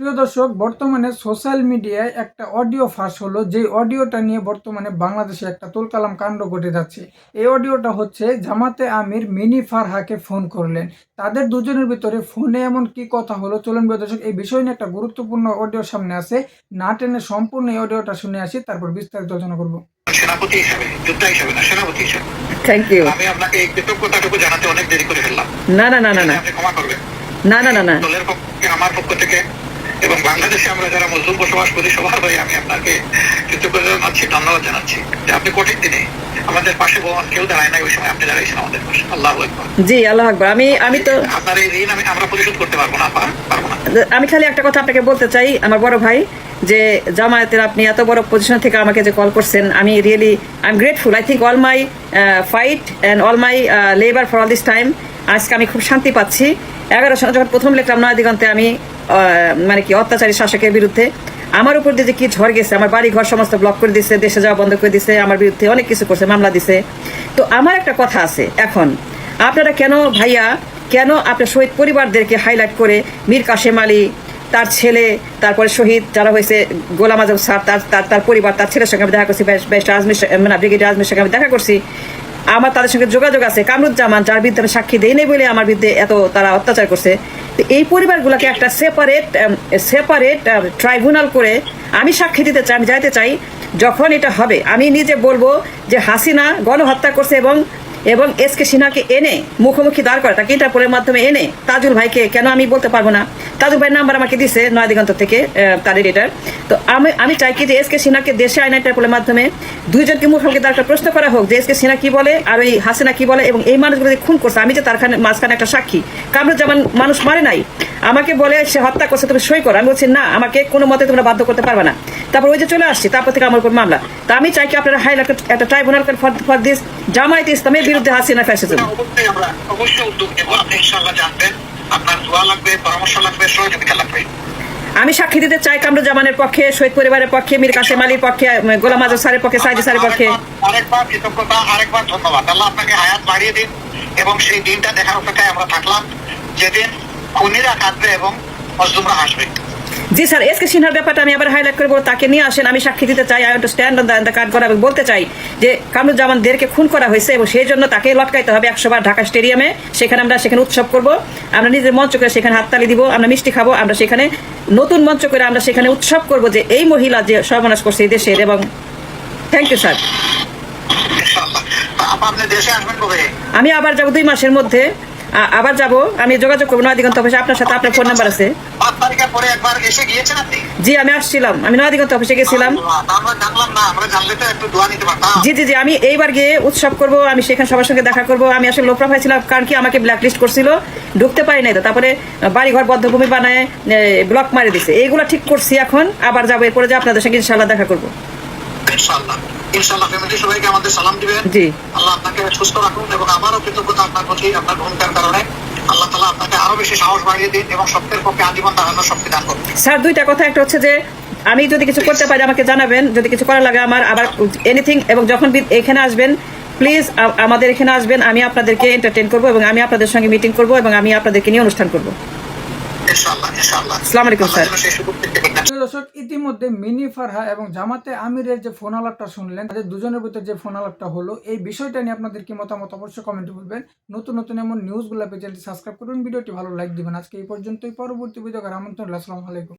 প্রিয় দর্শক বর্তমানে সোশ্যাল মিডিয়ায় একটা অডিও ফাঁস হলো। যে অডিওটা নিয়ে বর্তমানে বাংলাদেশে একটা তোলকালাম কাণ্ড ঘটে যাচ্ছে। এই অডিওটা হচ্ছে জামাতে আমির মিনি ফারহাকে ফোন করলেন। তাদের দুজনের ভিতরে ফোনে এমন কি কথা হলো? চলুন প্রিয় দর্শক এই বিষয় নিয়ে একটা গুরুত্বপূর্ণ অডিও সামনে আছে। না টেনে সম্পূর্ণ এই অডিওটা শুনে আসি তারপর বিস্তারিত আলোচনা করব। সেনাপতি হিসাবে যোদ্ধা হিসাবে না সেনাপতি হিসাবে। থ্যাংক ইউ আমি আপনাকে এই কৃতজ্ঞতাটুকু জানাতে অনেক দেরি করে ফেললাম। না না না না না। আপনি ক্ষমা করবেন। না না না না। দলের পক্ষে আমার পক্ষ থেকে এবং বাংলাদেশে আমরা যারা মুসলিম বসবাস করি সবার হয়ে আমি আপনাকে কৃতজ্ঞতা জানাচ্ছি ধন্যবাদ জানাচ্ছি। যে আপনি কঠিন দিনে আমাদের পাশে কেউ দাঁড়ায় নাই ওই সময় আপনি দাঁড়াইছেন আমাদের পাশে। আল্লাহ জি আল্লাহ আকবর। আমি আমি তো আপনার এই ঋণ আমি আমরা পরিশোধ করতে পারব না পারব না? আমি খালি একটা কথা আপনাকে বলতে চাই আমার বড় ভাই যে জামায়াতের আপনি এত বড় পজিশন থেকে আমাকে যে কল করছেন আমি really I am grateful I think all my fight and all my labour for all this time আজকে আমি খুব শান্তি পাচ্ছি। এগারো সালে যখন প্রথম লিখলাম নয় দিগন্তে আমি মানে কি অত্যাচারী শাসকের বিরুদ্ধে আমার উপর দিয়ে যে কি ঝড় গেছে, আমার বাড়ি ঘর সমস্ত ব্লক করে দিছে, দেশে যাওয়া বন্ধ করে দিছে, আমার বিরুদ্ধে অনেক কিছু করছে, মামলা দিছে। তো আমার একটা কথা আছে এখন। আপনারা কেন ভাইয়া, কেন আপনার শহীদ পরিবারদেরকে হাইলাইট করে মীর কাশেম আলী, তার ছেলে, তারপরে শহীদ যারা হয়েছে, গোলাম আজম স্যার, তার তার পরিবার, তার ছেলের সঙ্গে আমি দেখা করছি মানে ব্রিগেডিয়ার আজমির সঙ্গে আমি দেখা করছি। আমার তাদের সঙ্গে যোগাযোগ আছে, কামরুজ্জামান, যার বিরুদ্ধে আমি সাক্ষী দেই নাই বলে আমার বিরুদ্ধে এত তারা অত্যাচার করছে। তো এই পরিবারগুলোকে একটা সেপারেট সেপারেট ট্রাইব্যুনাল করে আমি সাক্ষী দিতে চাই, আমি যাইতে চাই, যখন এটা হবে, আমি নিজে বলব যে হাসিনা গণহত্যা করছে এবং এবং এস কে সিনহাকে এনে মুখোমুখি দাঁড় করে তাকে ইন্টারপোলের মাধ্যমে এনে তাজুল ভাইকে কেন আমি বলতে পারব না? তাজুল ভাইয়ের নাম্বার আমাকে দিছে নয় দিগন্ত থেকে তার এডিটার তো আমি আমি চাই কি যে এস কে সিনহাকে দেশে আইন ইন্টারপোলের মাধ্যমে দুইজনকে মুখোমুখি দাঁড় প্রশ্ন করা হোক যে এস কে সিনহা কি বলে আর ওই হাসিনা কি বলে এবং এই মানুষগুলো খুন করছে। আমি যে তার খানে- মাঝখানে একটা সাক্ষী। কামরুজ্জামান মানুষ মারে নাই। আমাকে বলে সে হত্যা করছে, তুমি সই করো। আমি বলছি, না, আমাকে কোনো মতে তোমরা বাধ্য করতে পারবে না। তারপর ওই যে চলে আসছি, তারপর থেকে আমার উপর মামলা। তা আমি চাই কি আপনারা হাইলাইট একটা ট্রাইব্যুনাল ফর দিস, জামায়াত ইসলামের বিরুদ্ধে হাসিনা ফ্যাসিজম অবশ্যই আমরা অবশ্যই উদ্যোগ নেব। আপনি ইনশাল্লাহ জানবেন। আপনার দোয়া লাগবে পরামর্শ লাগবে সহযোগিতা লাগবে। আমি সাক্ষী দিতে চাই কামরুজ্জামানের পক্ষে শহীদ পরিবারের পক্ষে মীর কাসেম আলীর পক্ষে গোলাম আজম স্যারের পক্ষে সাইদি স্যারের পক্ষে। আরেকবার- আরেকবার কৃতজ্ঞতা আরেকবার ধন্যবাদ। আল্লাহ আপনাকে হায়াত বাড়িয়ে দিন এবং সেই দিনটা দেখার অপেক্ষায় আমরা থাকলাম। যেদিন খুনিরা কাঁদবে এবং মজলুমরা হাসবে। জি স্যার এস কে সিনহার ব্যাপারটা আমি আবার হাইলাইট করব। তাকে নিয়ে আসেন আমি সাক্ষী দিতে চাই I to stand on the card করা বলতে চাই যে কামরুজ্জামানদেরকে খুন করা হয়েছে এবং সেই জন্য তাকে লটকাইতে হবে একশো বার ঢাকা স্টেডিয়ামে। সেখানে আমরা সেখানে উৎসব করব। আমরা নিজের মঞ্চ করে সেখানে হাততালি দিব আমরা মিষ্টি খাব আমরা সেখানে নতুন মঞ্চ করে আমরা সেখানে উৎসব করব যে এই মহিলা যে সর্বনাশ করছে এই দেশের এবং থ্যাংক ইউ স্যার আমি আবার যাব দুই মাসের মধ্যে। আবার যাব। আমি যোগাযোগ করব নয় দিগন্ত অফিসে। আপনার সাথে আপনার ফোন নাম্বার আছে। জি আমি আসছিলাম। আমি নয় দিগন্ত অফিসে গেছিলাম। জি জি জি আমি এইবার গিয়ে উৎসব করব আমি সেখানে সবার সঙ্গে দেখা করব। আমি আসলে লো প্রোফাইল ছিলাম কারণ কি আমাকে ব্ল্যাক লিস্ট করছিল। ঢুকতে পারি নাই তো তারপরে বাড়িঘর বদ্ধভূমি বানায় ব্লক মারি দিছে। এইগুলো ঠিক করছি এখন আবার যাব এরপরে যে আপনাদের সঙ্গে ইনশাল্লাহ দেখা করব। ইনশাল্লাহ ইনশাল্লাহ ফ্যামিলি সবাইকে আমাদের সালাম দিবেন। জি। আল্লাহ আপনাকে সুস্থ রাখুন এবং আমারও কৃতজ্ঞতা আপনার প্রতি আপনার ভূমিকার কারণে। আল্লাহ তালা আপনাকে আরও বেশি সাহস বাড়িয়ে দিন এবং সত্যের পক্ষে আজীবন দাঁড়ানোর শক্তি দান করুন। স্যার দুইটা কথা। একটা হচ্ছে যে আমি যদি কিছু করতে পারি আমাকে জানাবেন। যদি কিছু করা লাগে আমার আবার এনিথিং এবং যখন এখানে আসবেন প্লিজ আমাদের এখানে আসবেন। আমি আপনাদেরকে এন্টারটেন করব এবং আমি আপনাদের সঙ্গে মিটিং করব এবং আমি আপনাদেরকে নিয়ে অনুষ্ঠান করব। ইনশাল্লাহ ইনশাল্লাহ আসসালামু আলাইকুম, স্যার। দর্শক, ইতিমধ্যে মিনি ফারহা এবং জামাতে আমিরের যে ফোন আলাপটা শুনলেন, তাদের দুজনের ভিতরে যে ফোন আলাপটা হলো, এই বিষয়টা নিয়ে আপনাদের কি মতামত অবশ্যই কমেন্টে বলবেন নতুন নতুন এমন নিউজগুলো পেয়ে চ্যানেলটি সাবস্ক্রাইব করুন, ভিডিওটি ভালো লাইক দিবেন আজকে এই পর্যন্তই, পরবর্তী ভিডিও আমন্ত্রণ। আসসালামু আলাইকুম